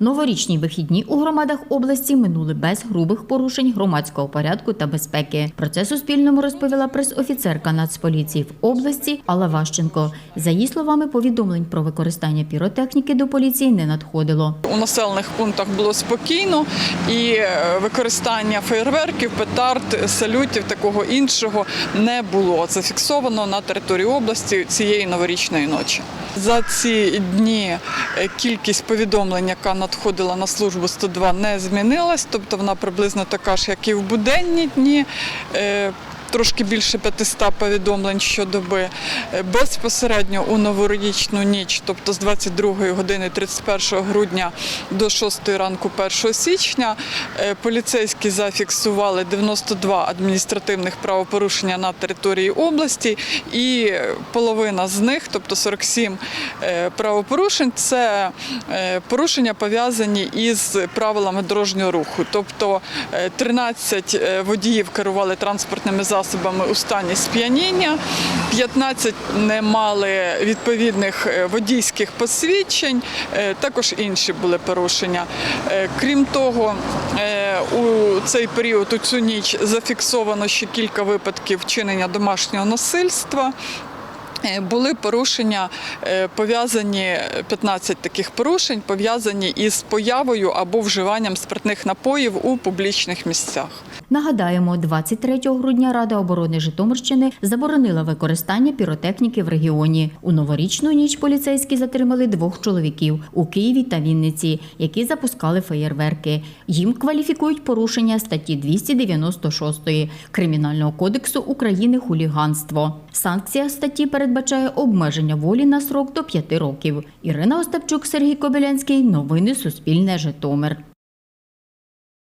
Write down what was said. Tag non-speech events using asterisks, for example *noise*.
Новорічні вихідні у громадах області минули без грубих порушень громадського порядку та безпеки. Про це Суспільному розповіла прес-офіцерка Нацполіції в області Алла Ващенко. За її словами, повідомлень про використання піротехніки до поліції не надходило. У населених пунктах було спокійно і е, використання фейерверків, петард, салютів, такого іншого не було зафіксовано на території області цієї новорічної ночі. За ці дні е, кількість повідомлень, яка надходила на службу 102, не змінилась, тобто вона приблизно така ж, як і в буденні дні. Е, Трошки більше 500 повідомлень щодоби. Е, Безпосередньо у новорічну ніч, тобто з 22 години 31 грудня до 6 ранку 1 січня, е, поліцейські зафіксували 92 адміністративних правопорушення на території області, і половина з них, тобто 47 е, правопорушень, це е, порушення пов'язані із правилами дорожнього руху. Тобто е, 13 е, водіїв керували транспортними засобами у стані сп'яніння, 15 не мали відповідних е, водійських посвідчень, е, також інші були порушення. Е, Крім того, у цей період, у цю ніч зафіксовано ще кілька випадків вчинення домашнього насильства. Е, *clears throat* Були порушення е, пов'язані 15 таких порушень, пов'язані із появою або вживанням спиртних напоїв у публічних місцях. Нагадаємо, 23 грудня Рада оборони Житомирщини заборонила використання піротехніки в регіоні. У новорічну ніч поліцейські затримали двох чоловіків у Києві та Вінниці, які запускали феєрверки. Їм кваліфікують порушення статті 296 Кримінального кодексу України хуліганство. Санкція статті передбачає обмеження волі на срок до 5 років. Ірина Остапчук, Сергій Кобилянський. Новини Суспільне Житомир.